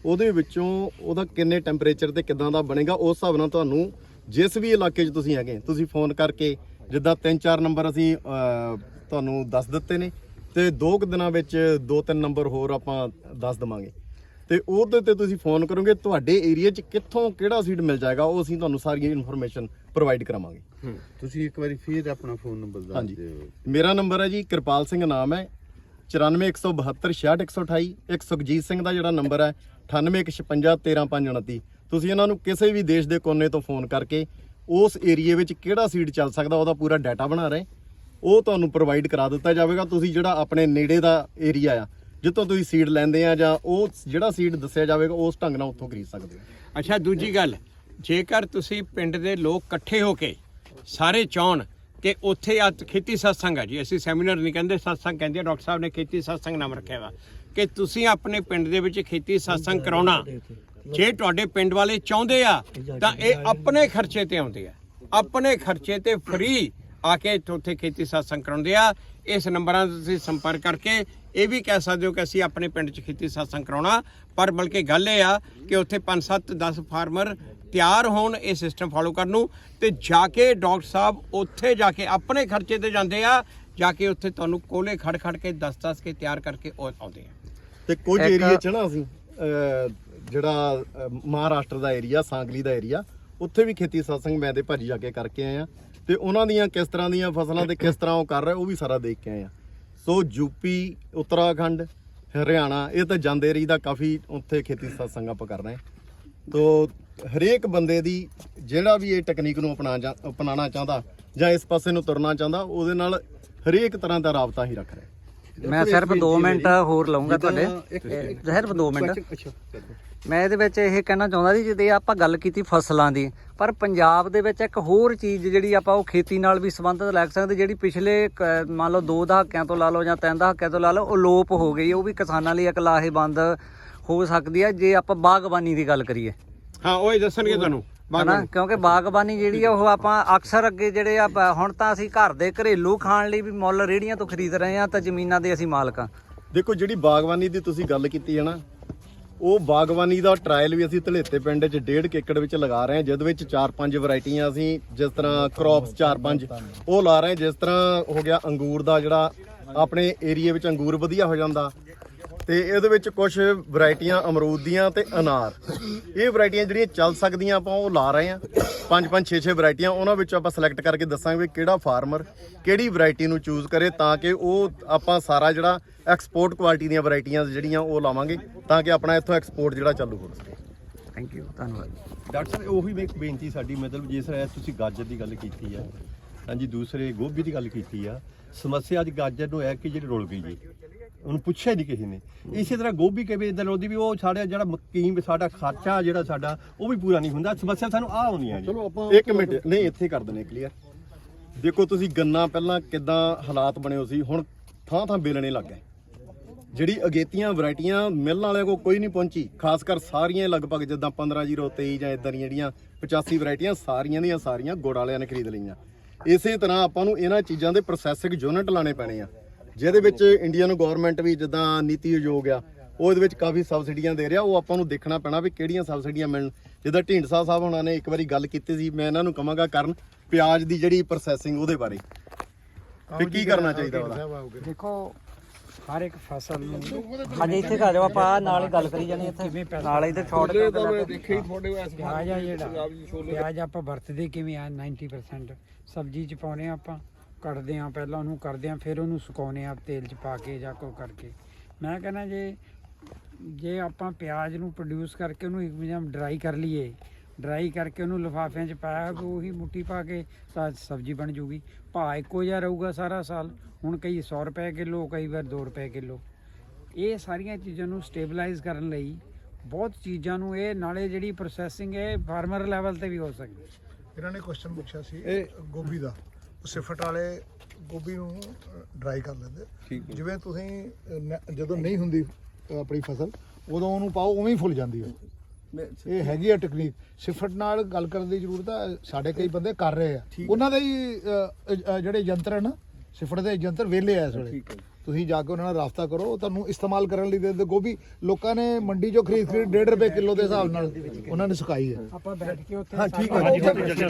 ਉਹਦੇ ਵਿੱਚੋਂ ਉਹਦਾ ਕਿੰਨੇ ਟੈਂਪਰੇਚਰ ਤੇ ਕਿਦਾਂ ਦਾ ਬਣੇਗਾ, ਉਸ ਹਿਸਾਬ ਨਾਲ ਤੁਹਾਨੂੰ ਜਿਸ ਵੀ ਇਲਾਕੇ 'ਚ ਤੁਸੀਂ ਹੈਗੇ, ਤੁਸੀਂ ਫੋਨ ਕਰਕੇ ਜਿੱਦਾਂ ਤਿੰਨ ਚਾਰ ਨੰਬਰ ਅਸੀਂ ਤੁਹਾਨੂੰ ਦੱਸ ਦਿੱਤੇ ਨੇ। ਤੇ ਦੋ ਕੁ ਦਿਨਾਂ ਵਿੱਚ ਦੋ ਤਿੰਨ ਨੰਬਰ ਹੋਰ ਆਪਾਂ ਦੱਸ ਦਵਾਂਗੇ। ਤੇ ਉਹਦੇ ਤੇ ਤੁਸੀਂ ਫੋਨ ਕਰੋਗੇ ਤੁਹਾਡੇ ਏਰੀਆ 'ਚ ਕਿੱਥੋਂ ਕਿਹੜਾ ਸੀਡ ਮਿਲ ਜਾਏਗਾ ਉਹ ਅਸੀਂ ਤੁਹਾਨੂੰ ਸਾਰੀ ਇਨਫੋਰਮੇਸ਼ਨ ਪ੍ਰੋਵਾਈਡ ਕਰਾਵਾਂਗੇ। ਤੁਸੀਂ ਇੱਕ ਵਾਰੀ ਫੇਰ ਆਪਣਾ ਫੋਨ ਨੰਬਰ ਦੱਸ ਹਾਂਜੀ। ਦਿਓ। ਮੇਰਾ ਨੰਬਰ ਹੈ ਜੀ ਕਿਰਪਾਲ ਸਿੰਘ ਨਾਮ ਹੈ 9417266128 ਇੱਕ ਸੁਖਜੀਤ ਸਿੰਘ ਦਾ ਜਿਹੜਾ ਨੰਬਰ ਹੈ 9815135529 ਤੁਸੀਂ ਇਹਨਾਂ ਨੂੰ ਕਿਸੇ ਵੀ ਦੇਸ਼ ਦੇ ਕੋਨੇ ਤੋਂ ਫੋਨ ਕਰਕੇ ਉਸ ਏਰੀਏ ਵਿੱਚ ਕਿਹੜਾ ਸੀਡ ਚੱਲ ਸਕਦਾ ਉਹਦਾ ਪੂਰਾ ਡਾਟਾ ਬਣਾ ਰਹੇ। ਉਹ ਤੁਹਾਨੂੰ ਪ੍ਰੋਵਾਈਡ ਕਰਾ ਦਿੱਤਾ ਜਾਵੇਗਾ। ਤੁਸੀਂ ਜਿਹੜਾ ਆਪਣੇ ਨੇੜੇ ਦਾ ਏਰੀਆ ਆ, ਜਿੱਥੋਂ ਤੁਸੀਂ ਸੀਡ ਲੈਂਦੇ ਆ ਜਾਂ ਉਹ ਜਿਹੜਾ ਸੀਡ ਦੱਸਿਆ ਜਾਵੇਗਾ, ਉਸ ਢੰਗ ਨਾਲ ਉੱਥੋਂ ਖਰੀਦ ਸਕਦੇ ਹੋ ਅੱਛਾ, ਦੂਜੀ ਗੱਲ, ਜੇਕਰ ਤੁਸੀਂ ਪਿੰਡ ਦੇ ਲੋਕ ਇਕੱਠੇ ਹੋ ਕੇ ਸਾਰੇ ਚਾਹਣ ਕਿ ਉੱਥੇ ਆ ਖੇਤੀ ਸਤਸੰਗ ਆ ਜੀ, ਅਸੀਂ ਸੈਮੀਨਾਰ ਨਹੀਂ ਕਹਿੰਦੇ ਸਤਸੰਗ ਕਹਿੰਦੇ ਡਾਕਟਰ ਸਾਹਿਬ ਨੇ ਖੇਤੀ ਸਤਸੰਗ ਨਾਮ ਰੱਖਿਆ ਵਾ, ਕਿ ਤੁਸੀਂ ਆਪਣੇ ਪਿੰਡ ਦੇ ਵਿੱਚ ਖੇਤੀ ਸਤਸੰਗ ਕਰਾਉਣਾ, ਜੇ ਤੁਹਾਡੇ ਪਿੰਡ ਵਾਲੇ ਚਾਹੁੰਦੇ ਆ, ਤਾਂ ਇਹ ਆਪਣੇ ਖਰਚੇ ਤੇ ਆਉਂਦੇ ਆ, ਆਪਣੇ ਖਰਚੇ ਤੇ ਫ੍ਰੀ ਆ ਕੇ ਇੱਥੇ ਉੱਥੇ ਖੇਤੀ ਸਤਸੰਗ ਕਰਾਉਂਦੇ ਆ। ਇਸ ਨੰਬਰਾਂ ਤੇ ਤੁਸੀਂ ਸੰਪਰਕ ਕਰਕੇ ਇਹ ਵੀ ਕਹਿ ਸਕਦੇ ਹੋ ਕਿ ਅਸੀਂ ਆਪਣੇ ਪਿੰਡ 'ਚ ਖੇਤੀ ਸਤਸੰਗ ਕਰਾਉਣਾ ਪਰ ਬਲਕਿ ਗੱਲ ਇਹ ਆ ਕਿ ਉੱਥੇ 5 7 10 ਫਾਰਮਰ ਤਿਆਰ ਹੋਣ ਇਹ ਸਿਸਟਮ ਫਾਲੋ ਕਰਨ ਨੂੰ। ਤੇ ਜਾ ਕੇ ਡਾਕਟਰ ਸਾਹਿਬ ਉੱਥੇ ਜਾ ਕੇ ਆਪਣੇ ਖਰਚੇ ਤੇ ਜਾਂਦੇ ਆ। ਜਾ ਕੇ ਉੱਥੇ ਤੁਹਾਨੂੰ ਕੋਲੇ ਖੜ ਖੜ ਕੇ 10 10 ਕੇ ਤਿਆਰ ਕਰਕੇ ਉਹ ਆਉਂਦੇ ਆ। ਤੇ ਕੁਝ ਏਰੀਏ 'ਚ ਨਾ ਅਸੀਂ ਜਿਹੜਾ ਮਹਾਰਾਸ਼ਟਰ ਦਾ ਏਰੀਆ ਸਾਂਗਲੀ ਦਾ ਏਰੀਆ ਉੱਥੇ ਵੀ ਖੇਤੀ satsang ਮੈਂ ਤੇ ਭਾਜੀ ਜਾ ਕੇ ਕਰਕੇ ਆਏ ਆ। ਤੇ ਉਹਨਾਂ ਦੀਆਂ ਕਿਸ ਤਰ੍ਹਾਂ ਦੀਆਂ ਫਸਲਾਂ ਤੇ ਕਿਸ ਤਰ੍ਹਾਂ ਉਹ ਕਰ ਰਹੇ ਉਹ ਵੀ ਸਾਰਾ ਦੇਖ ਕੇ ਆਏ ਆ ਸੋ ਯੂਪੀ ਉੱਤਰਾਖੰਡ ਹਰਿਆਣਾ ਇਹ ਤਾਂ ਜਾਂਦੇ ਰਹੀਦਾ ਕਾਫੀ ਉੱਥੇ ਖੇਤੀ satsang ਆਪਾਂ ਕਰ ਰਹੇ ਤੋ ਹਰੇਕ ਬੰਦੇ ਦੀ ਜਿਹੜਾ ਵੀ ਇਹ ਟੈਕਨੀਕ ਨੂੰ ਅਪਣਾ ਅਪਣਾਉਣਾ ਚਾਹੁੰਦਾ ਜਾਂ ਇਸ ਪਾਸੇ ਨੂੰ ਤੁਰਨਾ ਚਾਹੁੰਦਾ ਉਹਦੇ ਨਾਲ ਹਰੇਕ ਤਰ੍ਹਾਂ ਦਾ ਰਾਬਤਾ ਹੀ ਰੱਖ ਰਿਹਾ ਮੈਂ ਸਿਰਫ 2 ਮਿੰਟ ਹੋਰ ਲਵਾਂਗਾ ਤੁਹਾਡੇ। ਸਿਰਫ 2 ਮਿੰਟ। ਮੈਂ ਇਹਦੇ ਵਿੱਚ ਇਹ ਕਹਿਣਾ ਚਾਹੁੰਦਾ ਸੀ ਜਿੱਦੇ ਆਪਾਂ ਗੱਲ ਕੀਤੀ ਫਸਲਾਂ ਦੀ ਪਰ ਪੰਜਾਬ ਦੇ ਵਿੱਚ ਇੱਕ ਹੋਰ ਚੀਜ਼ ਜਿਹੜੀ ਆਪਾਂ ਉਹ ਖੇਤੀ ਨਾਲ ਵੀ ਸੰਬੰਧਿਤ ਲੈ ਸਕਦੇ ਜਿਹੜੀ ਪਿਛਲੇ ਮੰਨ ਲਓ ਦੋ ਦਹਾਕਿਆਂ ਤੋਂ ਲਾ ਲਓ ਜਾਂ ਤਿੰਨ ਦਹਾਕਿਆਂ ਤੋਂ ਲਾ ਲਓ ਉਹ ਲੋਪ ਹੋ ਗਈ ਉਹ ਵੀ ਕਿਸਾਨਾਂ ਲਈ ਇੱਕ ਲਾਹੇਵੰਦ ਹੋ ਸਕਦੀ ਹੈ ਜੇ ਆਪਾਂ ਬਾਗਬਾਨੀ ਦੀ ਗੱਲ ਕਰੀਏ। ਹਾਂ ਉਹ ਹੀ ਦੱਸਣਗੇ ਤੁਹਾਨੂੰ ਹਨਾ ਬਾਗਬਾਨੀ। ਕਿਉਂਕਿ ਬਾਗਬਾਨੀ ਜਿਹੜੀ ਆ ਉਹ ਆਪਾਂ ਅਕਸਰ ਅੱਗੇ ਜਿਹੜੇ ਆ ਹੁਣ ਤਾਂ ਅਸੀਂ ਘਰ ਦੇ ਘਰੇਲੂ ਖਾਣ ਲਈ ਵੀ ਮੁੱਲ ਰੇੜੀਆਂ ਤੋਂ ਖਰੀਦ ਰਹੇ ਆ ਤਾਂ ਜ਼ਮੀਨਾਂ ਦੇ ਅਸੀਂ ਮਾਲਕ ਆ ਦੇਖੋ ਜਿਹੜੀ ਬਾਗਬਾਨੀ ਦੀ ਤੁਸੀਂ ਗੱਲ ਕੀਤੀ ਹੈ ਨਾ ਉਹ ਬਾਗਬਾਨੀ ਦਾ ਟ੍ਰਾਇਲ ਵੀ ਅਸੀਂ ਧਲੇਤੇ ਪਿੰਡ 'ਚ ਡੇਢ ਕੁ ਏਕੜ ਵਿੱਚ ਲਗਾ ਰਹੇ ਹਾਂ, ਜਿਹਦੇ ਵਿੱਚ 4-5 ਵੈਰਾਈਟੀਆਂ ਅਸੀਂ ਜਿਸ ਤਰ੍ਹਾਂ ਕ੍ਰੌਪਸ 4-5 ਉਹ ਲਾ ਰਹੇ ਜਿਸ ਤਰ੍ਹਾਂ ਹੋ ਗਿਆ ਅੰਗੂਰ ਦਾ ਜਿਹੜਾ ਆਪਣੇ ਏਰੀਆ ਵਿੱਚ ਅੰਗੂਰ ਵਧੀਆ ਹੋ ਜਾਂਦਾ ਤੇ ਇਹਦੇ ਵਿੱਚ ਕੁਝ ਵੈਰਾਈਟੀਆਂ ਅਮਰੂਦ ਦੀਆਂ ਤੇ ਅਨਾਰ। ਇਹ ਵੈਰਾਈਟੀਆਂ ਜਿਹੜੀਆਂ ਚੱਲ ਸਕਦੀਆਂ ਆਪਾਂ ਉਹ ਲਾ ਰਹੇ ਹਾਂ। ਪੰਜ ਪੰਜ 6 6 ਵੈਰਾਈਟੀਆਂ ਉਹਨਾਂ ਵਿੱਚੋਂ ਆਪਾਂ ਸਿਲੈਕਟ ਕਰਕੇ ਦੱਸਾਂਗੇ ਵੀ ਕਿਹੜਾ ਫਾਰਮਰ ਕਿਹੜੀ ਵੈਰਾਈਟੀ ਨੂੰ ਚੂਜ਼ ਕਰੇ ਤਾਂ ਕਿ ਉਹ ਆਪਾਂ ਸਾਰਾ ਜਿਹੜਾ ਐਕਸਪੋਰਟ ਕੁਆਲਿਟੀ ਦੀਆਂ ਵੈਰਾਈਟੀਆਂ ਜਿਹੜੀਆਂ ਉਹ ਲਾਵਾਂਗੇ ਤਾਂ ਕਿ ਆਪਣਾ ਇੱਥੋਂ ਐਕਸਪੋਰਟ ਜਿਹੜਾ ਚਾਲੂ ਹੋ ਸਕੇ। ਥੈਂਕ ਯੂ ਧੰਨਵਾਦ। ਡਾਕਟਰ ਸਾਹਿਬ ਉਹੀ ਇੱਕ ਬੇਨਤੀ ਸਾਡੀ ਮਤਲਬ ਜਿਸ ਤਰ੍ਹਾਂ ਤੁਸੀਂ ਗਾਜਰ ਦੀ ਗੱਲ ਕੀਤੀ ਹੈ ਹਾਂਜੀ ਦੂਸਰੇ ਗੋਭੀ ਦੀ ਗੱਲ ਕੀਤੀ ਆ ਸਮੱਸਿਆ ਅੱਜ ਗਾਜਰ ਨੂੰ ਹੈ ਕਿ ਜਿਹੜੀ ਰੁਲ ਗਈ ਜੀ। ਉਹਨੂੰ ਪੁੱਛਿਆ ਨਹੀਂ ਕਿਸੇ ਨੇ। ਇਸੇ ਤਰ੍ਹਾਂ ਗੋਭੀ ਕਿਵੇਂ ਇਦਾਂ ਰੁਲਦੀ ਵੀ ਉਹ ਸਾਡਾ ਜਿਹੜਾ ਮਕੀਮ ਸਾਡਾ ਖਰਚਾ ਜਿਹੜਾ ਸਾਡਾ ਉਹ ਵੀ ਪੂਰਾ ਨਹੀਂ ਹੁੰਦਾ। ਸਮੱਸਿਆ ਸਾਨੂੰ ਆ ਆਉਂਦੀਆਂ ਜੀ। ਚਲੋ ਆਪਾਂ ਇੱਕ ਮਿੰਟ ਨਹੀਂ ਇੱਥੇ ਕਰ ਦਨੇ ਕਲੀਅਰ ਦੇਖੋ ਤੁਸੀਂ ਗੰਨਾ ਪਹਿਲਾਂ ਕਿਦਾਂ ਹਾਲਾਤ ਬਣੇ ਹੋ ਸੀ ਹੁਣ ਥਾਂ ਥਾਂ ਬੇਲਣੇ ਲੱਗ ਗਏ। ਜਿਹੜੀ ਅਗੇਤੀਆਂ ਵੈਰਾਈਟੀਆਂ ਮਿਲਣ ਵਾਲਿਆਂ ਕੋਲ ਕੋਈ ਨਹੀਂ ਪਹੁੰਚੀ ਖਾਸ ਕਰ ਸਾਰੀਆਂ ਲਗਭਗ ਜਿੱਦਾਂ 1503 ਜਾਂ ਇਦਾਂ ਦੀਆਂ ਜਿਹੜੀਆਂ 85 ਵੈਰਾਈਟੀਆਂ ਸਾਰੀਆਂ ਦੀਆਂ ਸਾਰੀਆਂ ਗੁੜ ਵਾਲਿਆਂ ਨੇ ਖਰੀਦ ਲਈਆਂ। ਇਸੇ ਤਰ੍ਹਾਂ ਆਪਾਂ ਨੂੰ ਇਹਨਾਂ ਚੀਜ਼ਾਂ ਦੇ ਪ੍ਰੋਸੈਸਿੰਗ ਯੂਨਿਟ ਲਾਣੇ ਪੈਣੇ ਆ। ਜਿਹਦੇ ਵਿੱਚ ਇੰਡੀਅਨ ਗਵਰਨਮੈਂਟ ਵੀ ਜਿੱਦਾਂ ਨੀਤੀ ਆਯੋਗ ਆ ਉਹ ਇਹਦੇ ਵਿੱਚ ਕਾਫੀ ਸਬਸਿਡੀਆਂ ਦੇ ਰਿਹਾ ਉਹ ਆਪਾਂ ਨੂੰ ਦੇਖਣਾ ਪੈਣਾ ਵੀ ਕਿਹੜੀਆਂ ਸਬਸਿਡੀਆਂ ਮਿਲਣ। ਜਿੱਦਾਂ ਢੀਂਡਸਾ ਸਾਹਿਬ ਹੁਣਾਂ ਨੇ ਇੱਕ ਵਾਰੀ ਗੱਲ ਕੀਤੀ ਸੀ ਮੈਂ ਇਹਨਾਂ ਨੂੰ ਕਹਾਂਗਾ ਕਰਨ ਪਿਆਜ਼ ਦੀ ਜਿਹੜੀ ਪ੍ਰੋਸੈਸਿੰਗ ਉਹਦੇ ਬਾਰੇ। ਵੀ ਕੀ ਕਰਨਾ ਚਾਹੀਦਾ ਉਹਦਾ? ਦੇਖੋ ਹਰ ਇੱਕ ਫਸਲ ਨੂੰ ਹਾਂਜੀ ਇੱਥੇ ਆ ਜਾਓ ਆਪਾਂ ਨਾਲ ਹੀ ਗੱਲ ਕਰੀ ਜਾਣੀ ਇੱਥੇ। ਨਾਲ ਇੱਥੇ ਸ਼ਾਰਟ ਪਿਆਜ਼ ਆ ਜਿਹੜਾ ਪਿਆਜ਼ ਆਪਾਂ ਵਰਤਦੇ ਕਿਵੇਂ ਆ 90% ਸਬਜ਼ੀ ਚ ਪਾਉਨੇ ਆ ਆਪਾਂ। ਕੱਟਦੇ ਆ ਪਹਿਲਾਂ ਉਹਨੂੰ ਕਰਦੇ ਆ ਫਿਰ ਉਹਨੂੰ ਸੁਕਾਉਨੇ ਆ ਤੇਲ ਚ ਪਾ ਕੇ ਜਾਂ ਕੋ ਕਰਕੇ। ਮੈਂ ਕਹਿੰਦਾ ਜੇ ਜੇ ਆਪਾਂ ਪਿਆਜ਼ ਨੂੰ ਪ੍ਰੋਡਿਊਸ ਕਰਕੇ ਉਹਨੂੰ ਇੱਕ ਜਿਹਾ ਡਰਾਈ ਕਰ ਲਈਏ ਡਰਾਈ ਕਰਕੇ ਉਹਨੂੰ ਲਿਫਾਫਿਆਂ 'ਚ ਪਾਇਆ ਤਾਂ ਉਹੀ ਮੁੱਠੀ ਪਾ ਕੇ ਤਾਂ ਸਬਜ਼ੀ ਬਣ ਜੂਗੀ। ਭਾਅ ਇੱਕੋ ਜਿਹਾ ਰਹੂਗਾ ਸਾਰਾ ਸਾਲ ਹੁਣ ਕਈ 100 ਰੁਪਏ ਕਿਲੋ ਕਈ ਵਾਰ 2 ਰੁਪਏ ਕਿਲੋ। ਇਹ ਸਾਰੀਆਂ ਚੀਜ਼ਾਂ ਨੂੰ ਸਟੇਬਲਾਈਜ਼ ਕਰਨ ਲਈ ਬਹੁਤ ਚੀਜ਼ਾਂ ਨੂੰ ਇਹ ਨਾਲੇ ਜਿਹੜੀ ਪ੍ਰੋਸੈਸਿੰਗ ਹੈ ਫਾਰਮਰ ਲੈਵਲ ਤੇ ਵੀ ਹੋ ਸਕਦੀ ਹੈ। ਇਹਨਾਂ ਨੇ ਕੁਐਸਚਨ ਪੁੱਛਿਆ ਸੀ ਗੋਭੀ ਦਾ। ਸਿਫਟ ਵਾਲੇ ਗੋਭੀ ਨੂੰ ਡਰਾਈ ਕਰ ਲੈਂਦੇ। ਜਿਵੇਂ ਤੁਸੀਂ ਨ- ਜਦੋਂ ਨਹੀਂ ਹੁੰਦੀ ਅ, ਆਪਣੀ ਫਸਲ ਉਦੋਂ ਉਹਨੂੰ ਪਾਓ ਉਵੇਂ ਹੀ ਫੁੱਲ ਜਾਂਦੀ ਹੈ। ਇਹ ਹੈਗੀ ਆ ਟੈਕਨੀਕ ਸਿਫਟ ਨਾਲ ਗੱਲ ਕਰਨ ਦੀ ਜ਼ਰੂਰਤ ਆ ਸਾਡੇ ਕਈ ਬੰਦੇ ਕਰ ਰਹੇ ਆ। ਉਹਨਾਂ ਦੇ ਹੀ ਅ, ਅ, ਜਿਹੜੇ ਯੰਤਰ ਹਨ ਸਿਫਟ ਦੇ ਯੰਤਰ ਵਿਹਲੇ ਆ ਇਸ ਵੇਲੇ। ਤੁਸੀਂ ਜਾ ਕੇ ਉਹਨਾਂ ਨਾਲ ਰਾਬਤਾ ਕਰੋ ਉਹ ਤੁਹਾਨੂੰ ਇਸਤੇਮਾਲ ਕਰਨ ਲਈ ਦੇ ਦਿੰਦੇ ਗੋਭੀ। ਲੋਕਾਂ ਨੇ ਮੰਡੀ 'ਚੋਂ ਖਰੀਦ ਖਰੀਦ 1.5 ਰੁਪਏ ਕਿਲੋ ਦੇ ਹਿਸਾਬ ਨਾਲ ਉਹਨਾਂ ਨੇ ਸੁਕਾਈ ਹੈ। ਆਪਾਂ ਬੈਠ ਕੇ ਉੱਥੇ ਹਾਂ ਠੀਕ ਹੈ।